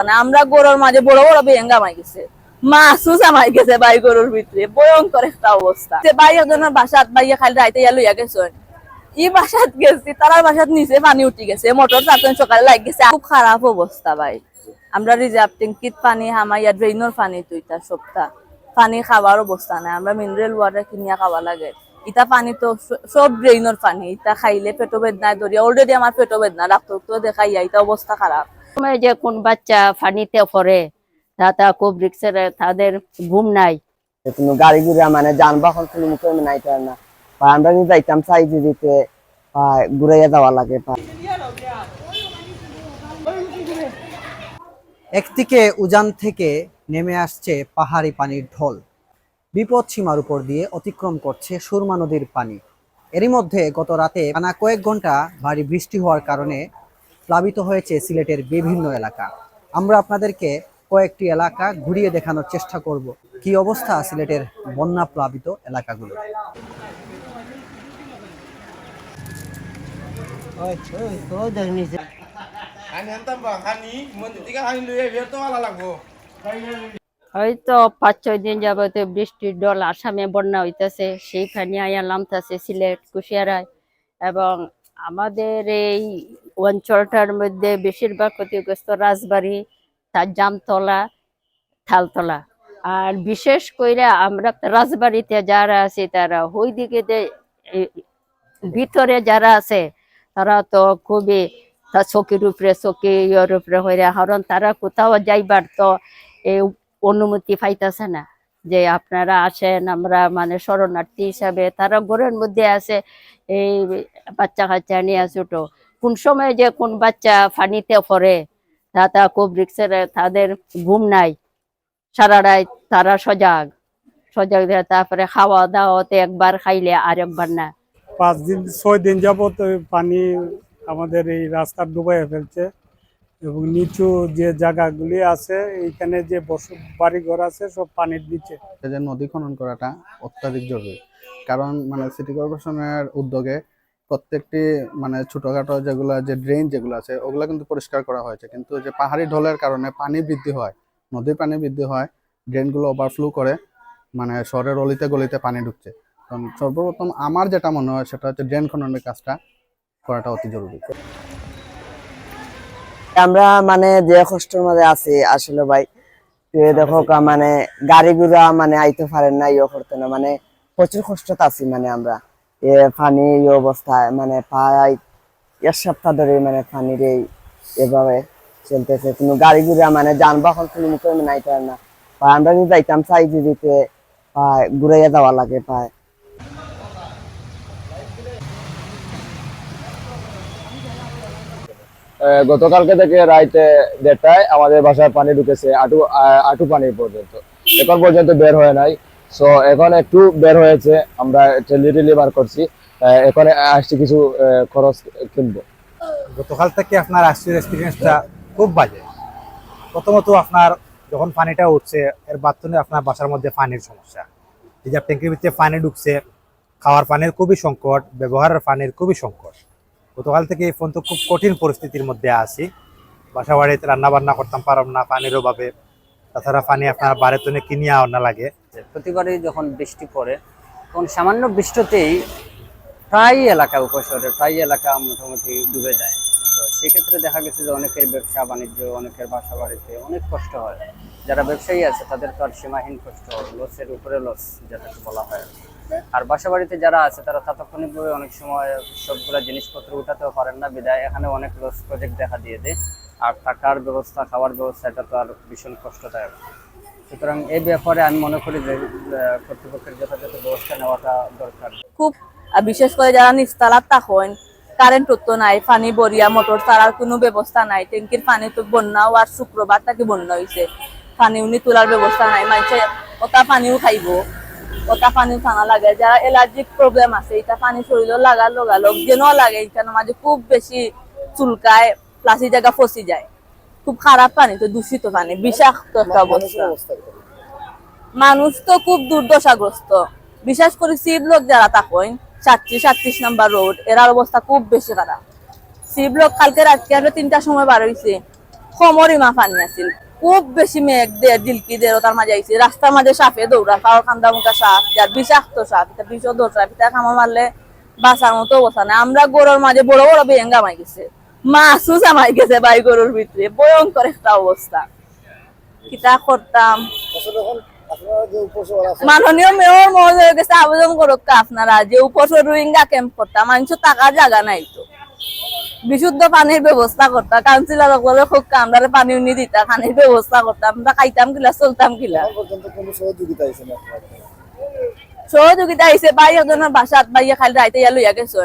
মানে আমরা গরুর মাঝে বড় বড় বেঙ্গা মাই গেছে অবস্থা। খালি বাসাত নিচে নাই। আমরা মিনারেল ওয়াটার কিনিয়া খাওয়া লাগে। ইটা পানি তো সব ড্রেইনের পানি। ইটা খাইলে পেটো বেদনা ধরিয়া অলরেডি আমার পেটো বেদনা। ডাক্তার তো দেখাইয়া ইটা অবস্থা খারাপ। যে কোন বাচ্চা পানিতে পড়ে তা খুব রিক্সের তাদের ঘুম নাই। কোনো গাড়ি ঘুরা মানে যানবাহন কোনো মুখে নাই না। আমরা যদি যাইতাম সাইজে দিতে ঘুরাইয়া যাওয়া লাগে একদিকে উজান থেকে নেমে আসছে পাহাড়ি পানির ঢল। বিপদ সীমার উপর দিয়ে অতিক্রম করছে সুরমা নদীর পানি। এরই মধ্যে গত রাতে টানা কয়েক ঘণ্টা ভারী বৃষ্টি হওয়ার কারণে প্লাবিত হয়েছে সিলেটের বিভিন্ন এলাকা। আমরা আপনাদেরকে কয়েকটি এলাকা ঘুরিয়ে দেখানোর চেষ্টা করব। কি অবস্থা সিলেটের বন্যা প্লাবিত এলাকাগুলো. হয়তো পাঁচ, ছয় দিন যাবত বৃষ্টির ডল, আসামে বন্যা হইতেছে। সেইখানে আয়া নামতেছে সিলেট, কুশিয়ারায়। এবং আমাদের এই অঞ্চলটার মধ্যে বেশিরভাগ ক্ষতিগ্রস্ত রাজবাড়ি, তার জামতলা, থালতলা। আর বিশেষ করে আমরা রাজবাড়িতে যারা আছি তারা ওই দিকে ভিতরে যারা আছে, তারা তো খুবই চকির উপরে চকি ইয়ের উপরে হইরা হরণ তারা কোথাও যাইবার তো অনুমতি পাইতেছে না। যে আপনারা আসেন, আমরা মানে শরণার্থী হিসাবে তারা ঘরের মধ্যে আছে, এই বাচ্চা কাচ্চা নিয়ে ছোট। কোন সময় যে কোন বাচ্চা পানিতে পড়ে তা তা খুব রিক্সের তাদের ঘুম নাই। সারা রাত তারা সজাগ। সজাগ তারপরে খাওয়া দাওয়াতে একবার খাইলে আর একবার না। পাঁচ দিন ছয় দিন যাবত পানি আমাদের এই রাস্তা ডুবাই ফেলছে। এবং নিচু যে জায়গাগুলি আছে এইখানে যে বস বাড়ি ঘর আছে সব পানির নিচে। নদী খনন করাটা অত্যাধিক জরুরি। কারণ মানে সিটি কর্পোরেশনের উদ্যোগে প্রত্যেকটি মানে ছোটখাটো যেগুলো যে ড্রেন যেগুলো আছে, ওগুলো কিন্তু পরিষ্কার করা হয়েছে। কিন্তু যে পাহাড়ি ঢলের কারণে পানি বৃদ্ধি হয়, নদীর পানি বৃদ্ধি হয় ড্রেনগুলো ওভারফ্লো করে মানে শহরের অলিতে গলিতে পানি ঢুকছে। কারণ সর্বপ্রথম আমার যেটা মনে হয় সেটা হচ্ছে ড্রেন খননের কাজটা করাটা অতি জরুরি। আমরা মানে যে কষ্টের মধ্যে আছি, আসলে ভাই দেখো মানে গাড়ি ঘুরা মানে আইতে পারেন না ইয়ে করতে না মানে প্রচুর কষ্টত আছি মানে আমরা। পানি এই অবস্থায় মানে প্রায় এক সপ্তাহ ধরে মানে পানির এই এভাবে চলতেছে। কোনো গাড়ি ঘুরা মানে যানবাহন কোনো মুখে নাই পারে না। বা আমরা যদি যাইতাম সাইজে দিতে বা ঘুরাইয়া যাওয়া লাগে পায় গতকালকে থেকে রাইতে দেড়টায় আমাদের বাসায় পানি ঢুকেছে আটু আটু পানি পর্যন্ত। এখন পর্যন্ত বের হয় নাই। সো এখন একটু বের হয়েছে, আমরা টেলি বার করছি। এখন আসছি কিছু খরচ কিনবো। গতকাল থেকে আপনার আসছিল এক্সপিরিয়েন্সটা খুব বাজে। প্রথমত আপনার যখন পানিটা উঠছে, এর বাথরুমে আপনার বাসার মধ্যে পানির সমস্যা। রিজার্ভ ট্যাঙ্কির ভিতরে পানি ঢুকছে, খাওয়ার পানির খুবই সংকট, ব্যবহারের পানির খুবই সংকট। গতকাল থেকে এই ফোন তো খুব কঠিন পরিস্থিতির মধ্যে আছি। বাসা বাড়িতে রান্না বান্না করতাম পারব না পানির অভাবে। তাছাড়া পানি আপনার বাড়িতে কিনিয়া আনা লাগে। প্রতিবারই যখন বৃষ্টি পড়ে, তখন সামান্য বৃষ্টিতেই প্রায় এলাকা উপশহরের প্রায় এলাকা মোটামুটি ডুবে যায়। তো সেক্ষেত্রে দেখা গেছে যে অনেকের ব্যবসা বাণিজ্য, অনেকের বাসা বাড়িতে অনেক কষ্ট হয়। যারা ব্যবসায়ী আছে, তাদের তো আর সীমাহীন কষ্ট লসের উপরে লস যেটাকে বলা হয়। আর বাসা বাড়িতে যারা আছে, তারা তাৎক্ষণিকভাবে অনেক সময় সবগুলা জিনিসপত্র উঠাতেও পারেন না। বিদায় এখানে অনেক লস প্রজেক্ট দেখা দিয়ে দেয়। আর থাকার ব্যবস্থা, খাওয়ার ব্যবস্থা, এটা তো আর ভীষণ কষ্টদায়ক। সুতরাং এই ব্যাপারে আমি মনে করি যে কর্তৃপক্ষের যথাযথ ব্যবস্থা নেওয়াটা দরকার। খুব বিশেষ করে যারা থাকেন কারেন্ট তো নাই, পানি, বরিয়া মোটর কোনো ব্যবস্থা নাই, ট্যাঙ্কির পানি তো বন্যাও আর শুক্রবার থেকে বন্যা হয়েছে পানি উনি তোলার ব্যবস্থা নাই মানুষে ওটা পানিও খাইব। ওটা পানি টানা লাগে, যারা এলার্জিক প্রবলেম আছে, এটা পানি শরীরও লাগার লগালগ যেন লাগে এটার মাঝে খুব বেশি চুলকায়, প্লাসি জায়গা ফসি যায়। খুব খারাপ পানি তো দূষিত পানি বিষাক্ত একটা অবস্থা। মানুষ তো খুব দুর্দশাগ্রস্ত। বিশেষ করে শিব লোক যারা থাকেন সাতত্রিশ সাতত্রিশ নাম্বার রোড এরার অবস্থা খুব বেশি খারাপ। শিব লোক কালকে রাত্রে আমরা তিনটার সময় বার হয়েছে সমরিমা পানি আছিল। খুব বেশি মেঘ দে দিলকি দে তার মাঝে আইছে। রাস্তার মাঝে সাপে দৌড়া খাওয়ার খান্দা মুখা সাপ যার বিষাক্ত সাপ এটা বিষ দৌড়া পিতা খামা মারলে বাঁচার মতো অবস্থা নাই। আমরা গরুর মাঝে বড় বড় বেঙ্গা মাই গেছে মাছও জামাই গেছে বাই গরুর ভিতরে। ভয়ঙ্কর একটা অবস্থা। কিতা করতাম? মাননীয় মেয়র মহোদয় কাছে আবেদন করুক আপনারা। যে রোহিঙ্গা ক্যাম্প করতাম মানুষ টাকা জায়গা নাই তো। বিশুদ্ধ পানির ব্যবস্থা করতাম কাউন্সিলর সকলে খুব আমরা পানি উনি দিতা পানির ব্যবস্থা করতাম আমরা খাইতাম কিলা চলতাম কিলা সহযোগিতা আইসে বাই একজনের বাসাত বাইয়া খালি রাইতে ইয়া লইয়া গেছে।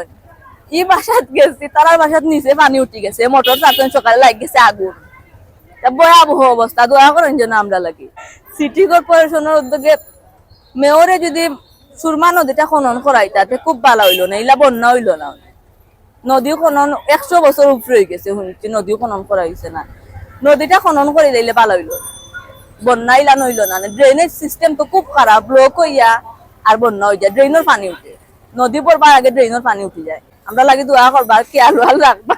ই বাসাত গেছি তারার বাসাত নিচে পানি উঠি গেছে মোটর চাতন সকালে লাগ গেছে আগুন ভয়াবহ অবস্থা দোয়া করেন যেন আমরা লাগি। সিটি কর্পোরেশনের উদ্যোগে মেয়রে যদি সুরমা নদীটা খনন করাই তাতে খুব ভালো হইল না, ইলা বন্যা হইল না। নদী খনন একশো বছর উপরে গেছে, শুনছি নদী খনন করা হয়েছে না। নদীটা খনন করে দিলে ভালো হইল। বন্যা ইলা নইলো না ড্রেনেজ সিস্টেম তো খুব খারাপ ব্লক হইয়া আর বন্যা হয়ে যায় ড্রেনের পানি উঠে। নদী পড়বার আগে ড্রেনের পানি উঠে যায়। আমরা লাগি দোয়া আলু আলু রাখবা।